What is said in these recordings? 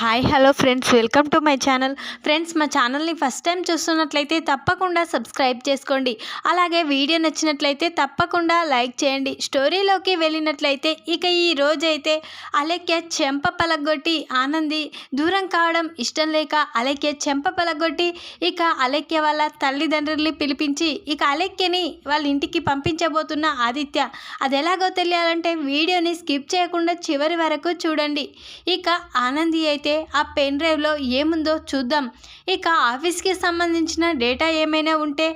Hi hello friends welcome to my channel friends మా ఛానల్ని first time చూస్తున్నట్లయితే తప్పకుండా సబ్స్క్రైబ్ చేసుకోండి. అలాగే వీడియో నచ్చినట్లయితే తప్పకుండా లైక్ చేయండి. స్టోరీలోకి వెళ్ళినట్లయితే ఇక ఈ రోజైతే అలెక్య చెంప పలగొట్టి ఆనంది దూరం కావడం ఇష్టం లేక అలెక్య చెంప పలగొట్టి ఇక అలెక్య వాళ్ళ తల్లిదండ్రుల్ని పిలిపించి ఇక అలెక్యని వాళ్ళ ఇంటికి పంపించబోతున్న ఆదిత్య. అది ఎలాగో తెలియాలంటే వీడియోని స్కిప్ చేయకుండా చివరి వరకు చూడండి. ఇక ఆనంది అయితే ఆ పెన్ డ్రైవ్లో ఏముందో చూద్దాం. ఇక ఆఫీస్కి సంబంధించిన డేటా ఏమైనా ఉంటే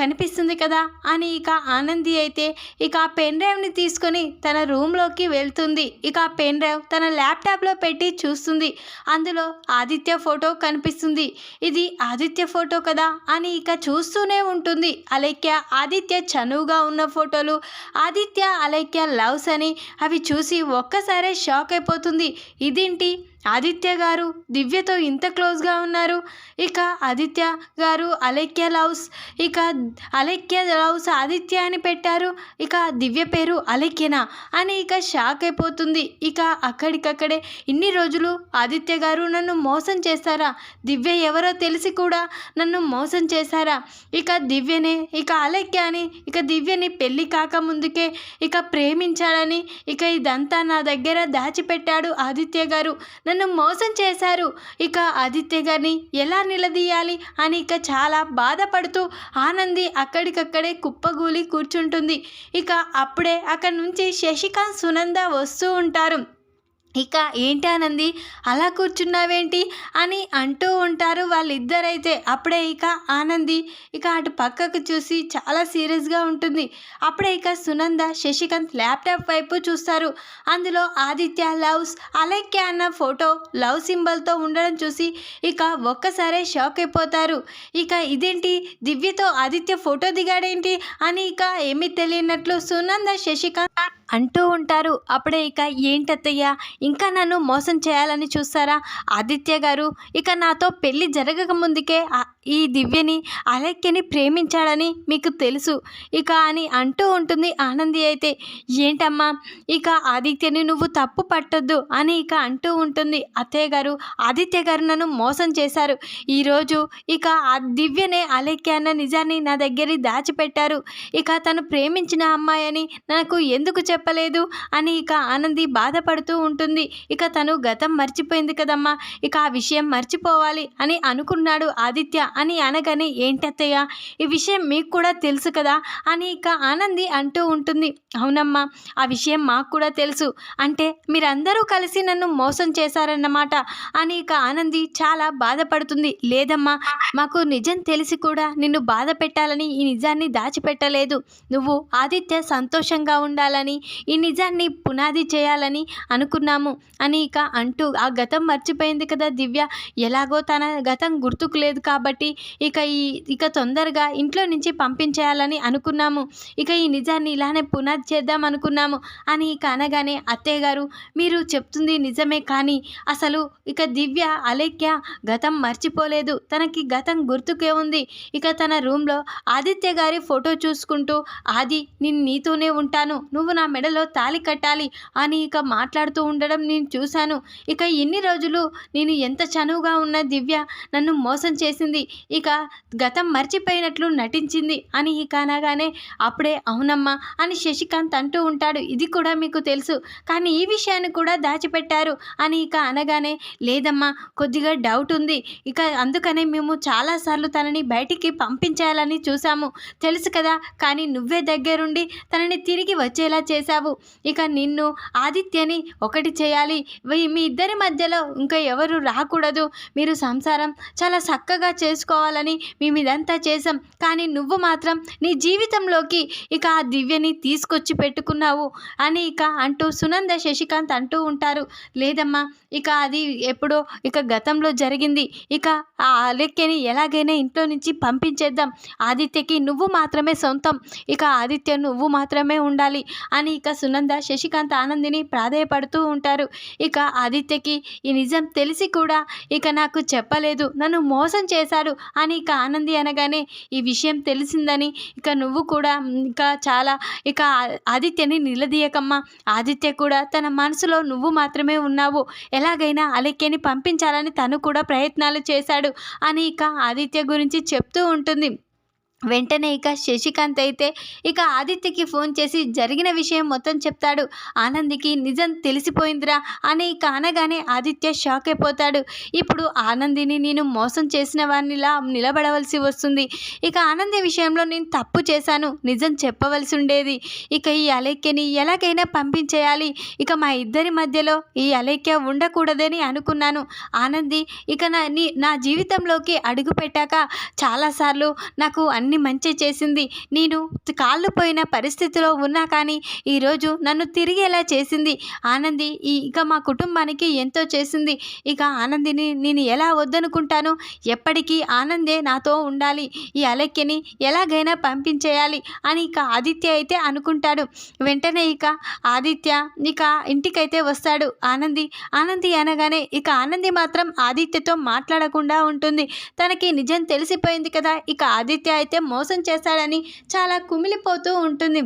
కనిపిస్తుంది కదా అని ఇక ఆనంది అయితే ఇక ఆ పెన్ డ్రైవ్ని తీసుకొని తన రూమ్లోకి వెళ్తుంది. ఇక ఆ పెన్ డ్రైవ్ తన ల్యాప్టాప్లో పెట్టి చూస్తుంది. అందులో ఆదిత్య ఫోటో కనిపిస్తుంది. ఇది ఆదిత్య ఫోటో కదా అని ఇక చూస్తూనే ఉంటుంది. అలైక్య ఆదిత్య చనువుగా ఉన్న ఫోటోలు ఆదిత్య అలైక్య లవ్స్ అని అవి చూసి ఒక్కసారే షాక్ అయిపోతుంది. ఇదేంటి? ఆదిత్య గారు దివ్యతో ఇంత క్లోజ్గా ఉన్నారు. ఇక ఆదిత్య గారు అలెక్య లవ్స్ ఇక అలెక్య లవ్స్ ఆదిత్య అని పెట్టారు. ఇక దివ్య పేరు అలెక్యనా అని ఇక షాక్ అయిపోతుంది. ఇక అక్కడికక్కడే ఇన్ని రోజులు ఆదిత్య గారు నన్ను మోసం చేశారా? దివ్య ఎవరో తెలిసి కూడా నన్ను మోసం చేశారా? ఇక దివ్యనే ఇక అలెక్య అని ఇక దివ్యని పెళ్ళి కాకముందుకే ఇక ప్రేమించాడని ఇక ఇదంతా నా దగ్గర దాచిపెట్టాడు ఆదిత్య గారు. నన్ను మోసం చేశారు. ఇక ఆదిత్య గారిని ఎలా నిలదీయాలి అని ఇక చాలా బాధపడుతూ ఆనంది అక్కడికక్కడే కుప్పగూలి కూర్చుంటుంది. ఇక అప్పుడే అక్కడి నుంచి శశికాంత్ సునంద వస్తూ ఉంటారు. ఇక ఏంటి ఆనంది? అలా కూర్చున్నావేంటి? అని అంటూ ఉంటారు వాళ్ళిద్దరైతే. అప్పుడే ఇక ఆనంది ఇక అటు పక్కకు చూసి చాలా సీరియస్గా ఉంటుంది. అప్పుడే ఇక సునంద శశికాంత్ ల్యాప్టాప్ వైపు చూస్తారు. అందులో ఆదిత్య లవ్స్ అలెక్య అన్న ఫోటో లవ్ సింబల్తో ఉండడం చూసి ఇక ఒక్కసారే షాక్ అయిపోతారు. ఇక ఇదేంటి? దివ్యతో ఆదిత్య ఫోటో దిగాడేంటి? అని ఇక ఏమీ తెలియనట్లు సునంద శశికాంత్ అంటూ ఉంటారు. అప్పుడే ఇక ఏంటత్తయ్య? ఇంకా నన్ను మోసం చేయాలని చూస్తారా? ఆదిత్య గారు ఇక నాతో పెళ్ళి జరగక ముందుకే ఈ దివ్యని అలెక్యని ప్రేమించాడని మీకు తెలుసు. ఇక అని అంటూ ఉంటుంది ఆనంది అయితే. ఏంటమ్మా? ఇక ఆదిత్యని నువ్వు తప్పు పట్టొద్దు అని ఇక అంటూ ఉంటుంది అత్తయ్య గారు. ఆదిత్య గారు నన్ను మోసం చేశారు. ఈరోజు ఇక ఆ దివ్యనే అలెక్య అన్న నిజాన్ని నా దగ్గర దాచిపెట్టారు. ఇక తను ప్రేమించిన అమ్మాయి అని నాకు ఎందుకు చెప్పలేదు? అని ఇక ఆనంది బాధపడుతూ ఉంటుంది. ఇక తను గతం మర్చిపోయింది కదమ్మా. ఇక ఆ విషయం మర్చిపోవాలి అని అనుకున్నాడు ఆదిత్య అని అనగానే ఏంటత్తయ్య ఈ విషయం మీకు కూడా తెలుసు కదా అని ఇక ఆనంది అంటూ ఉంటుంది. అవునమ్మా ఆ విషయం మాకు కూడా తెలుసు. అంటే మీరందరూ కలిసి నన్ను మోసం చేశారన్నమాట అని ఇక ఆనంది చాలా బాధపడుతుంది. లేదమ్మా మాకు నిజం తెలిసి కూడా నిన్ను బాధ పెట్టాలని ఈ నిజాన్ని దాచిపెట్టలేదు. నువ్వు ఆదిత్య సంతోషంగా ఉండాలని ఈ నిజాన్ని పునాది చేయాలని అనుకున్నాము. అని ఇక అంటూ ఆ గతం మర్చిపోయింది కదా దివ్య. ఎలాగో తన గతం గుర్తుకు లేదు కాబట్టి ఇక ఈ ఇక తొందరగా ఇంట్లో నుంచి పంపించేయాలని అనుకున్నాము. ఇక ఈ నిజాన్ని ఇలానే పునాది చేద్దాం అనుకున్నాము అని ఇక అనగానే అత్తయ్య గారు మీరు చెప్తుంది నిజమే కానీ అసలు ఇక దివ్య అలేఖ్య గతం మర్చిపోలేదు. తనకి గతం గుర్తుకే ఉంది. ఇక తన రూమ్లో ఆదిత్య గారి ఫోటో చూసుకుంటూ ఆది నేను నీతోనే ఉంటాను. నువ్వు నా మెడలో తాళి కట్టాలి అని ఇక మాట్లాడుతూ ఉండడం నేను చూశాను. ఇక ఇన్ని రోజులు నేను ఎంత చనువుగా ఉన్న దివ్య నన్ను మోసం చేసింది. ఇక గతం మర్చిపోయినట్లు నటించింది అని ఇక అనగానే అప్పుడే అవునమ్మా అని శశికాంత్ అంటూ ఉంటాడు. ఇది కూడా మీకు తెలుసు. కానీ ఈ విషయాన్ని కూడా దాచిపెట్టారు అని ఇక అనగానే లేదమ్మా కొద్దిగా డౌట్ ఉంది. ఇక అందుకనే మేము చాలాసార్లు తనని బయటికి పంపించాలని చూసాము తెలుసు కదా కానీ నువ్వే దగ్గరుండి తనని తిరిగి వచ్చేలా చేశావు. ఇక నిన్ను ఆదిత్యని ఒకటి చేయాలి. మీ ఇద్దరి మధ్యలో ఇంకా ఎవరు రాకూడదు. మీరు సంసారం చాలా చక్కగా చేసుకోవాలని మేము ఇదంతా చేసాం కానీ నువ్వు మాత్రం నీ జీవితంలోకి ఇక ఆ దివ్యని తీసుకొచ్చి పెట్టుకున్నావు అని ఇక అంటూ సునంద శశికాంత్ అంటూ ఉంటారు. లేదమ్మా ఇక అది ఎప్పుడో ఇక గతంలో జరిగింది. ఇక ఆ అలెక్యని ఎలాగైనా ఇంట్లో నుంచి పంపించేద్దాం. ఆదిత్యకి నువ్వు మాత్రమే సొంతం. ఇక ఆదిత్య నువ్వు మాత్రమే ఉండాలి అని ఇక సునంద శశికాంత్ ఆనందిని ప్రాధేయపడుతూ ఉంటారు. ఇక ఆదిత్యకి ఈ నిజం తెలిసి కూడా ఇక నాకు చెప్పలేదు. నన్ను మోసం చేశాడు అని ఇక ఆనంది అనగానే ఈ విషయం తెలిసిందని ఇక నువ్వు కూడా ఇంకా చాలా ఇక ఆదిత్యని నిలదీయకమ్మా. ఆదిత్య కూడా తన మనసులో నువ్వు మాత్రమే ఉన్నావు. ఎలాగైనా అలెక్యని పంపించాలని తను కూడా ప్రయత్నాలు చేశాడు అని ఇక ఆదిత్య గురించి చెప్తూ ఉంటుంది. వెంటనే ఇక శశికాంత్ అయితే ఇక ఆదిత్యకి ఫోన్ చేసి జరిగిన విషయం మొత్తం చెప్తాడు. ఆనందికి నిజం తెలిసిపోయిందిరా అని ఇక అనగానే ఆదిత్య షాక్ అయిపోతాడు. ఇప్పుడు ఆనందిని నేను మోసం చేసిన వారినిలా నిలబడవలసి వస్తుంది. ఇక ఆనంది విషయంలో నేను తప్పు చేశాను నిజం చెప్పవలసి ఉండేది. ఇక ఈ అలైక్యని ఎలాగైనా పంపించేయాలి. ఇక మా ఇద్దరి మధ్యలో ఈ అలైక్య ఉండకూడదని అనుకున్నాను. ఆనంది ఇక నా నీ నా జీవితంలోకి అడుగు పెట్టాక చాలాసార్లు నాకు అన్ని అన్ని మంచి చేసింది. నేను కాళ్ళు పోయిన పరిస్థితిలో ఉన్నా కానీ ఈరోజు నన్ను తిరిగేలా చేసింది. ఆనంది ఈ ఇక మా కుటుంబానికి ఎంతో చేసింది. ఇక ఆనందిని నేను ఎలా వద్దనుకుంటాను? ఎప్పటికీ ఆనందే నాతో ఉండాలి. ఈ అలెక్యని ఎలాగైనా పంపించేయాలి అని ఇక ఆదిత్య అయితే అనుకుంటాడు. వెంటనే ఇక ఆదిత్య ఇక ఇంటికైతే వస్తాడు. ఆనంది ఆనంది అనగానే ఇక ఆనంది మాత్రం ఆదిత్యతో మాట్లాడకుండా ఉంటుంది. తనకి నిజం తెలిసిపోయింది కదా? ఇక ఆదిత్య అయితే మోసం చేశాడని చాలా కుమిలిపోతూ ఉంటుంది.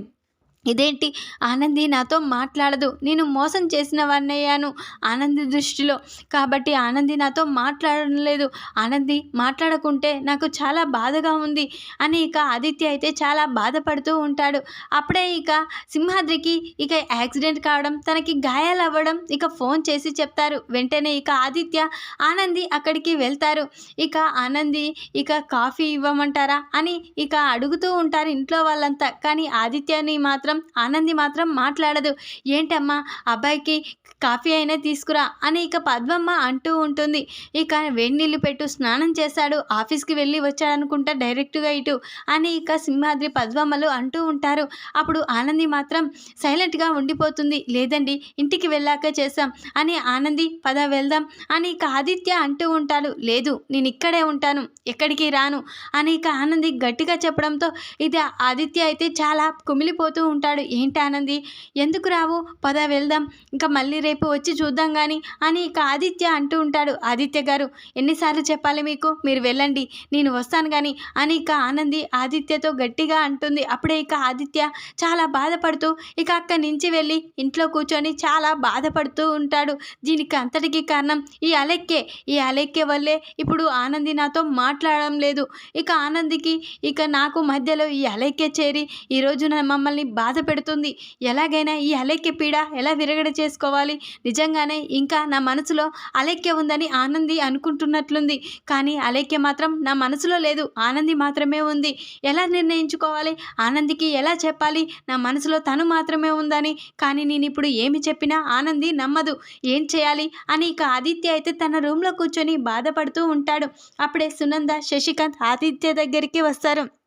ఇదేంటి? ఆనంది నాతో మాట్లాడదు. నేను మోసం చేసిన వాడినయ్యాను ఆనంది దృష్టిలో. కాబట్టి ఆనంది నాతో మాట్లాడడం లేదు. ఆనంది మాట్లాడకుంటే నాకు చాలా బాధగా ఉంది అని ఇక ఆదిత్య అయితే చాలా బాధపడుతూ ఉంటాడు. అప్పుడే ఇక సింహాద్రికి ఇక యాక్సిడెంట్ కావడం తనకి గాయాలు అవ్వడం ఇక ఫోన్ చేసి చెప్తారు. వెంటనే ఇక ఆదిత్య ఆనంది అక్కడికి వెళ్తారు. ఇక ఆనంది ఇక కాఫీ ఇవ్వమంటారా? అని ఇక అడుగుతూ ఉంటారు ఇంట్లో వాళ్ళంతా. కానీ ఆదిత్యని మాత్రం మాత్రం ఆనంది మాత్రం మాట్లాడదు. ఏంటమ్మా అబ్బాయికి కాఫీ అయినా తీసుకురా అని ఇక పద్మమ్మ అంటూ ఉంటుంది. ఇక వేడినీళ్ళు పెట్టు స్నానం చేశాడు ఆఫీస్కి వెళ్ళి వచ్చాడనుకుంటా డైరెక్ట్గా ఇటు అని ఇక సింహాద్రి పద్మమ్మలు అంటూ ఉంటారు. అప్పుడు ఆనంది మాత్రం సైలెంట్గా ఉండిపోతుంది. లేదండి ఇంటికి వెళ్ళాక చేశాం అని ఆనంది పద వెళ్దాం అని ఇక ఆదిత్య అంటూ ఉంటాడు. లేదు నేను ఇక్కడే ఉంటాను ఎక్కడికి రాను అని ఇక ఆనంది గట్టిగా చెప్పడంతో ఇది ఆదిత్య అయితే చాలా కుమిలిపోతూ ఉంటాడు. ఏంటి ఆనంది? ఎందుకు రావు? పద వెళ్దాం. ఇంకా మళ్ళీ రేపు వచ్చి చూద్దాం కానీ అని ఇక ఆదిత్య అంటూ ఉంటాడు. ఆదిత్య గారు ఎన్నిసార్లు చెప్పాలి మీకు? మీరు వెళ్ళండి. నేను వస్తాను కానీ అని ఇక ఆనంది ఆదిత్యతో గట్టిగా అంటుంది. అప్పుడే ఇక ఆదిత్య చాలా బాధపడుతూ ఇక అక్కడి నుంచి వెళ్ళి ఇంట్లో కూర్చొని చాలా బాధపడుతూ ఉంటాడు. దీనికి అంతటికి కారణం ఈ అలెక్కే. ఈ అలెక్కే వల్లే ఇప్పుడు ఆనంది నాతో మాట్లాడడం లేదు. ఇక ఆనందికి ఇక నాకు మధ్యలో ఈ అలెక్కే చేరి ఈరోజు మమ్మల్ని బాధ పెడుతుంది. ఎలాగైనా ఈ అలెక్య పీడ ఎలా విరగడ చేసుకోవాలి? నిజంగానే ఇంకా నా మనసులో అలెక్య ఉందని ఆనంది అనుకుంటున్నట్లుంది. కానీ అలెక్య మాత్రం నా మనసులో లేదు. ఆనంది మాత్రమే ఉంది. ఎలా నిర్ణయించుకోవాలి? ఆనందికి ఎలా చెప్పాలి? నా మనసులో తను మాత్రమే ఉందని. కానీ నేను ఇప్పుడు ఏమి చెప్పినా ఆనంది నమ్మదు. ఏం చేయాలి? అని ఇక ఆదిత్య అయితే తన రూమ్లో కూర్చొని బాధపడుతూ ఉంటాడు. అప్పుడే సునంద శశికాంత్ ఆదిత్య దగ్గరికి వస్తారు.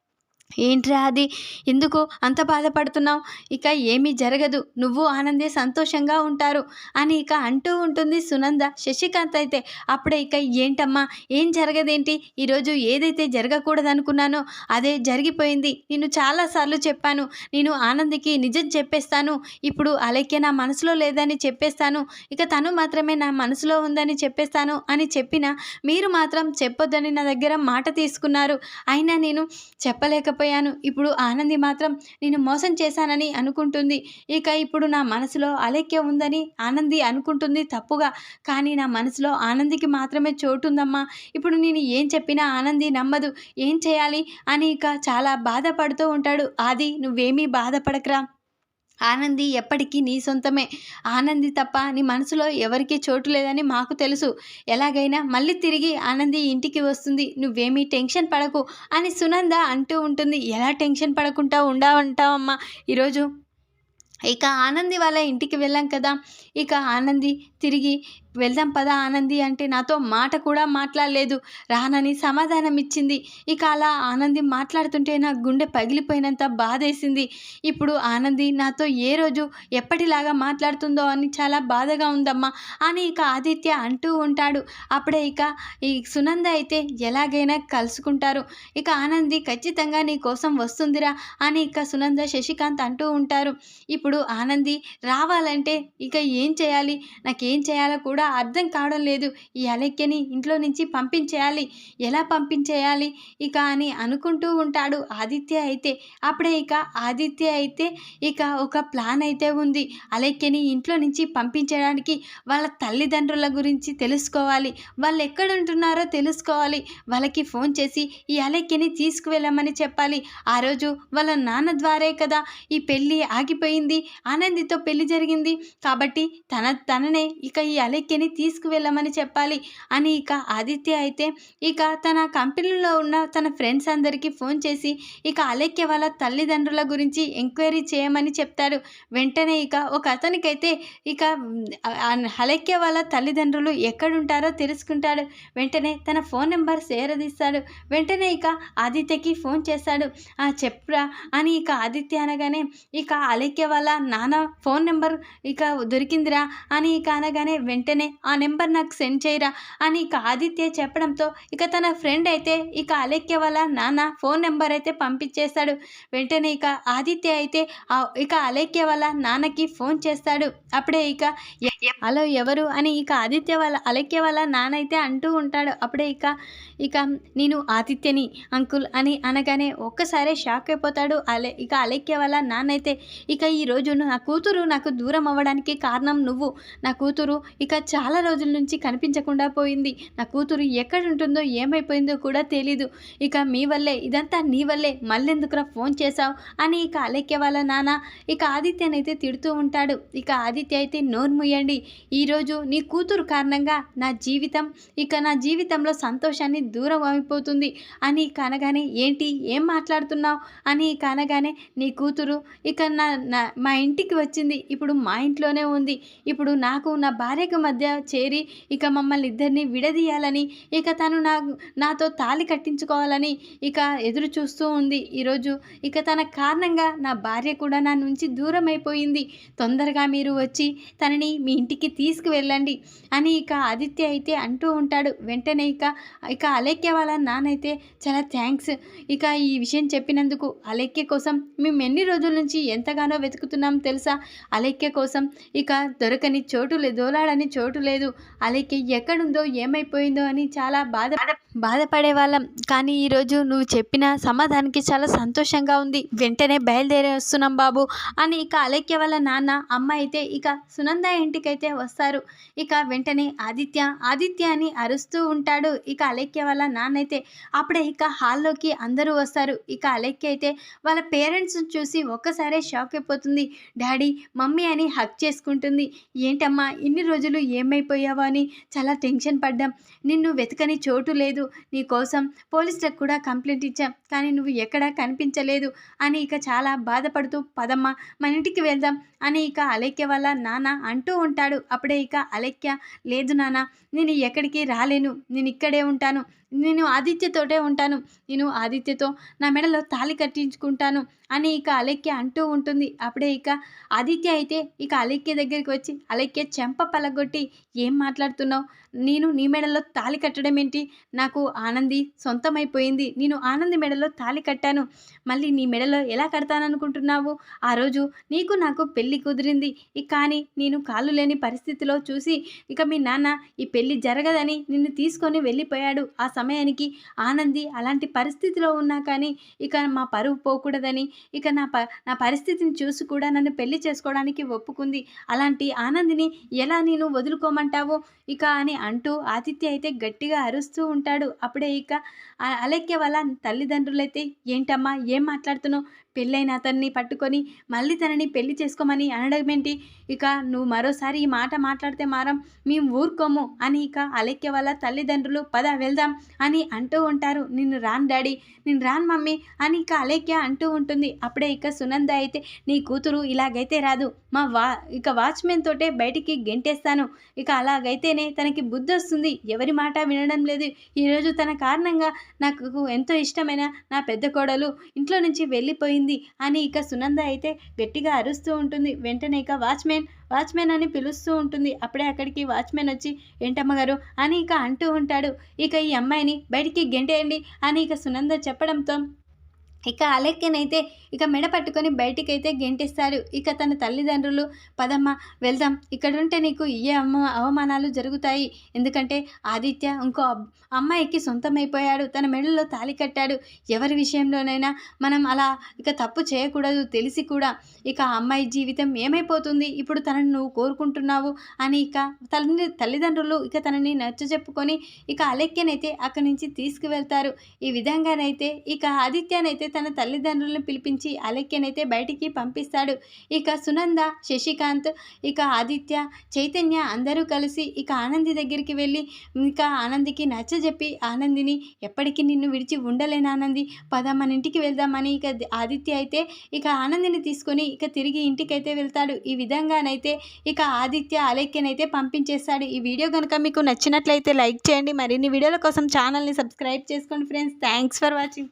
ఏంట్రా అది? ఎందుకు అంత బాధపడుతున్నావు? ఇక ఏమీ జరగదు. నువ్వు ఆనందే సంతోషంగా ఉంటారు అని ఇక అంటూ ఉంటుంది సునంద. శశికాంత్ అయితే అప్పుడే ఇక ఏంటమ్మా? ఏం జరగదేంటి? ఈరోజు ఏదైతే జరగకూడదు అనుకున్నానో అదే జరిగిపోయింది. నేను చాలాసార్లు చెప్పాను. నేను ఆనందికి నిజం చెప్పేస్తాను. ఇప్పుడు అలెక్య నా మనసులో లేదని చెప్పేస్తాను. ఇక తను మాత్రమే నా మనసులో ఉందని చెప్పేస్తాను అని చెప్పిన మీరు మాత్రం చెప్పొద్దని నా దగ్గర మాట తీసుకున్నారు. అయినా నేను చెప్పలేక మోసపోయాను ఇప్పుడు ఆనంది మాత్రం నేను మోసం చేశానని అనుకుంటుంది. ఇక ఇప్పుడు నా మనసులో అలెక్య ఉందని ఆనంది అనుకుంటుంది తప్పుగా. కానీ నా మనసులో ఆనందికి మాత్రమే చోటుందమ్మా. ఇప్పుడు నేను ఏం చెప్పినా ఆనంది నమ్మదు. ఏం చేయాలి అని ఇక చాలా బాధపడుతూ ఉంటాడు. ఆది నువ్వేమీ బాధపడకరా. ఆనంది ఎప్పటికీ నీ సొంతమే. ఆనంది తప్ప నీ మనసులో ఎవరికీ చోటు లేదని మాకు తెలుసు. ఎలాగైనా మళ్ళీ తిరిగి ఆనంది ఇంటికి వస్తుంది. నువ్వేమీ టెన్షన్ పడకు అని సునంద అంటూ ఉంటుంది. ఎలా టెన్షన్ పడకుండా ఉండావంటావమ్మా? ఈరోజు ఇక ఆనంది వాళ్ళ ఇంటికి వెళ్ళాం కదా. ఇక ఆనంది తిరిగి వెళ్దాం పదా ఆనంది అంటే నాతో మాట కూడా మాట్లాడలేదు. రానని సమాధానం ఇచ్చింది ఇక అలా ఆనంది మాట్లాడుతుంటే నా గుండె పగిలిపోయినంత బాధేసింది. ఇప్పుడు ఆనంది నాతో ఏ రోజు ఎప్పటిలాగా మాట్లాడుతుందో అని చాలా బాధగా ఉందమ్మా అని ఇక ఆదిత్య అంటూ ఉంటాడు. అప్పుడే ఇక ఈ సునంద అయితే ఎలాగైనా కలుసుకుంటారు. ఇక ఆనంది ఖచ్చితంగా నీ కోసం వస్తుందిరా అని ఇక సునంద శశికాంత్ అంటూ ఉంటారు. ఇప్పుడు ఆనంది రావాలంటే ఇక ఏం చేయాలి? నాకేం చేయాలో కూడా అర్థం కావడం లేదు. ఈ అలెక్యని ఇంట్లో నుంచి పంపించేయాలి. ఎలా పంపించేయాలి? ఇక అని అనుకుంటూ ఉంటాడు ఆదిత్య అయితే. అప్పుడే ఇక ఆదిత్య అయితే ఇక ఒక ప్లాన్ అయితే ఉంది. అలెక్యని ఇంట్లో నుంచి పంపించడానికి వాళ్ళ తల్లిదండ్రుల గురించి తెలుసుకోవాలి. వాళ్ళు ఎక్కడ ఉంటున్నారో తెలుసుకోవాలి. వాళ్ళకి ఫోన్ చేసి ఈ అలెక్యని తీసుకువెళ్ళమని చెప్పాలి. ఆ రోజు వాళ్ళ నాన్న ద్వారే కదా ఈ పెళ్ళి ఆగిపోయింది. ఆనందితో పెళ్ళి జరిగింది. కాబట్టి తన తననే ఇక ఈ అలెక్కి అలెక్యని తీసుకువెళ్ళమని చెప్పాలి. అని ఇక ఆదిత్య అయితే ఇక తన కంపెనీలో ఉన్న తన ఫ్రెండ్స్ అందరికీ ఫోన్ చేసి ఇక అలెక్య వాళ్ళ తల్లిదండ్రుల గురించి ఎంక్వైరీ చేయమని చెప్తాడు. వెంటనే ఇక ఒక అతనికైతే ఇక అలెక్య వాళ్ళ తల్లిదండ్రులు ఎక్కడుంటారో తెలుసుకుంటాడు. వెంటనే తన ఫోన్ నెంబర్ సేరదీస్తాడు. వెంటనే ఇక ఆదిత్యకి ఫోన్ చేస్తాడు. ఆ చెప్పురా అని ఇక ఆదిత్య అనగానే ఇక అలెక్య వాళ్ళ నాన్న ఫోన్ నెంబర్ ఇక దొరికిందిరా అని ఇక అనగానే వెంటనే ఆ నెంబర్ నాకు సెండ్ చేయరా అని ఇక ఆదిత్య చెప్పడంతో ఇక తన ఫ్రెండ్ అయితే ఇక అలెక్య వాళ్ళ నాన్న ఫోన్ నెంబర్ అయితే పంపించేస్తాడు. వెంటనే ఇక ఆదిత్య అయితే ఇక అలెక్య వాళ్ళ నాన్నకి ఫోన్ చేస్తాడు. అప్పుడే ఇక హలో ఎవరు? అని ఇక ఆదిత్య వాళ్ళ అలక్య వాళ్ళ నానైతే అంటూ ఉంటాడు. అప్పుడే ఇక ఇక నేను ఆదిత్యని అంకుల్ అని అనగానే ఒక్కసారే షాక్ అయిపోతాడు. అలే ఇక అలక్య వాళ్ళ నానైతే ఇక ఈరోజు నా కూతురు నాకు దూరం అవ్వడానికి కారణం నువ్వు. నా కూతురు ఇక చాలా రోజుల నుంచి కనిపించకుండా పోయింది. నా కూతురు ఎక్కడ ఉంటుందో ఏమైపోయిందో కూడా తెలీదు. ఇక మీ వల్లే ఇదంతా నీ వల్లే మళ్ళెందుకురా ఫోన్ చేశావు? అని ఇక అలక్య వాళ్ళ నాన్న ఇక ఆదిత్యనైతే తిడుతూ ఉంటాడు. ఇక ఆదిత్య అయితే నోరు ముయ్యండి ఈరోజు నీ కూతురు కారణంగా నా జీవితం ఇక నా జీవితంలో సంతోషాన్ని దూరం అయిపోతుంది. అని కనగానే ఏంటి? ఏం మాట్లాడుతున్నావు? అని కనగానే నీ కూతురు ఇక నా నా మా ఇంటికి వచ్చింది. ఇప్పుడు మా ఇంట్లోనే ఉంది. ఇప్పుడు నాకు నా భార్యకు మధ్య చేరి ఇక మమ్మల్ని ఇద్దరిని విడదీయాలని ఇక తను నా నాతో తాళి కట్టించుకోవాలని ఇక ఎదురు చూస్తూ ఉంది. ఈరోజు ఇక తన కారణంగా నా భార్య కూడా నా నుంచి దూరం అయిపోయింది. తొందరగా మీరు వచ్చి తనని మీ ఇంటికి తీసుకువెళ్ళండి అని ఇక ఆదిత్య అయితే అంటూ ఉంటాడు. వెంటనే ఇక ఇక అలేఖ్య వాళ్ళ నాన్నైతే చాలా థ్యాంక్స్. ఇక ఈ విషయం చెప్పినందుకు అలేఖ్య కోసం మేము ఎన్ని రోజుల నుంచి ఎంతగానో వెతుకుతున్నాం తెలుసా? అలేఖ్య కోసం ఇక దొరకని చోటు లేదు దోలాడని చోటు లేదు. అలేఖ్య ఎక్కడుందో ఏమైపోయిందో అని చాలా బాధ బాధపడే వాళ్ళం. కానీ ఈరోజు నువ్వు చెప్పిన సమాధానికి చాలా సంతోషంగా ఉంది. వెంటనే బయలుదేరి వస్తున్నాం బాబు అని ఇక అలెక్య వాళ్ళ నాన్న అమ్మ అయితే ఇక సునంద ఇంటికైతే వస్తారు. ఇక వెంటనే ఆదిత్య ఆదిత్య అని అరుస్తూ ఉంటాడు. ఇక అలెక్య వాళ్ళ నాన్న అయితే అప్పుడే ఇక హాల్లోకి అందరూ వస్తారు. ఇక అలేఖ్య అయితే వాళ్ళ పేరెంట్స్ని చూసి ఒక్కసారే షాక్ అయిపోతుంది. డాడీ మమ్మీ అని హక్ చేసుకుంటుంది. ఏంటమ్మా ఇన్ని రోజులు ఏమైపోయావో అని చాలా టెన్షన్ పడ్డాం. నిన్ను వెతకని చోటు లేదు. నీ కోసం పోలీసులకు కూడా కంప్లైంట్ ఇచ్చాం. కానీ నువ్వు ఎక్కడా కనిపించలేదు. అని ఇక చాలా బాధపడుతూ పదమ్మ మన ఇంటికి వెళ్దాం అని ఇక అలైక్య వాళ్ళ నాన్న అంటూ ఉంటాడు. అప్పుడే ఇక అలైక్య లేదు నాన్న నేను ఎక్కడికి రాలేను. నేను ఇక్కడే ఉంటాను. నేను ఆదిత్యతోటే ఉంటాను. నేను ఆదిత్యతో నా మెడలో తాళి కట్టించుకుంటాను అని ఇక అలెక్య అంటూ ఉంటుంది. అప్పుడే ఇక ఆదిత్య అయితే ఇక అలెక్య దగ్గరికి వచ్చి అలెక్య చెంప పలగొట్టి ఏం మాట్లాడుతున్నావు? నేను నీ మెడలో తాళి కట్టడం ఏంటి? నాకు ఆనంది సొంతమైపోయింది. నేను ఆనంది మెడలో తాళి కట్టాను. మళ్ళీ నీ మెడలో ఎలా కడతాననుకుంటున్నావు? ఆ రోజు నీకు నాకు పెళ్ళి కుదిరింది. కానీ నేను కాళ్ళు లేని పరిస్థితిలో చూసి ఇక మీ నాన్న ఈ పెళ్ళి జరగదని నిన్ను తీసుకొని వెళ్ళిపోయాడు. ఆ సమయానికి ఆనంది అలాంటి పరిస్థితిలో ఉన్నా కానీ ఇక మా పరువు పోకూడదని ఇక నా ప నా పరిస్థితిని చూసి కూడా నన్ను పెళ్ళి చేసుకోవడానికి ఒప్పుకుంది. అలాంటి ఆనందిని ఎలా నేను వదులుకోమంటావు? ఇక అని అంటూ ఆతిథ్య అయితే గట్టిగా అరుస్తూ ఉంటాడు. అప్పుడే ఇక అలెక్య వాళ్ళ తల్లిదండ్రులైతే ఏంటమ్మా? ఏం మాట్లాడుతున్నావు? పెళ్ళైన అతన్ని పట్టుకొని మళ్ళీ తనని పెళ్ళి చేసుకోమని అనడం ఏంటి ఇక నువ్వు మరోసారి ఈ మాట మాట్లాడితే మారం మేము ఊరుకోము అని ఇక అలెక్య వాళ్ళ తల్లిదండ్రులు పద వెళ్దాం అని అంటూ ఉంటారు. నిన్ను రాను డాడీ నేను రాను మమ్మీ అని ఇక అలేఖ్య అంటూ ఉంటుంది. అప్పుడే ఇక సునంద అయితే నీ కూతురు ఇలాగైతే రాదు మా వా ఇక వాచ్మెన్ తోటే బయటికి గెంటేస్తాను. ఇక అలాగైతేనే తనకి బుద్ధి వస్తుంది. ఎవరి మాట వినడం లేదు. ఈరోజు తన కారణంగా నాకు ఎంతో ఇష్టమైన నా పెద్ద కోడలు ఇంట్లో నుంచి వెళ్ళిపోయింది. అని ఇక సునంద అయితే గట్టిగా అరుస్తూ ఉంటుంది. వెంటనే ఇక వాచ్మెన్ వాచ్మెన్ అని పిలుస్తూ ఉంటుంది. అప్పుడే అక్కడికి వాచ్మెన్ వచ్చి ఏంటమ్మగారు అని ఇక అంటూ ఉంటాడు. ఇక ఈ అమ్మాయిని బయటికి గెంటేయండి అని ఇక సునంద చెప్పడంతో ఇక అలెక్యనైతే ఇక మెడ పట్టుకొని బయటికైతే గెంటిస్తారు. ఇక తన తల్లిదండ్రులు పదమ్మ వెళ్దాం. ఇక్కడుంటే నీకు ఏ అమ్మ అవమానాలు జరుగుతాయి. ఎందుకంటే ఆదిత్య ఇంకో అమ్మాయికి సొంతమైపోయాడు. తన మెడలో తాళి కట్టాడు. ఎవరి విషయంలోనైనా మనం అలా ఇక తప్పు చేయకూడదు తెలిసి కూడా. ఇక ఆ అమ్మాయి జీవితం ఏమైపోతుంది? ఇప్పుడు తనను నువ్వు కోరుకుంటున్నావు? అని ఇక తల్లి తల్లిదండ్రులు ఇక తనని నచ్చ చెప్పుకొని ఇక అలెక్యనైతే అక్కడి నుంచి తీసుకువెళ్తారు. ఈ విధంగానైతే ఇక ఆదిత్యనైతే తన తల్లిదండ్రులను పిలిపించి అలెక్యనైతే బయటికి పంపిస్తాడు. ఇక సునంద శశికాంత్ ఇక ఆదిత్య చైతన్య అందరూ కలిసి ఇక ఆనంది దగ్గరికి వెళ్ళి ఇక ఆనందికి నచ్చజెప్పి ఆనందిని ఎప్పటికీ నిన్ను విడిచి ఉండలేను ఆనంది. పద మన ఇంటికి వెళ్దామని ఇక ఆదిత్య అయితే ఇక ఆనందిని తీసుకొని ఇక తిరిగి ఇంటికైతే వెళ్తాడు. ఈ విధంగానైతే ఇక ఆదిత్య అలెక్యనైతే పంపించేస్తాడు. ఈ వీడియో కనుక మీకు నచ్చినట్లయితే లైక్ చేయండి. మరిన్ని వీడియోల కోసం ఛానల్ని సబ్స్క్రైబ్ చేసుకోండి ఫ్రెండ్స్. Thanks for watching.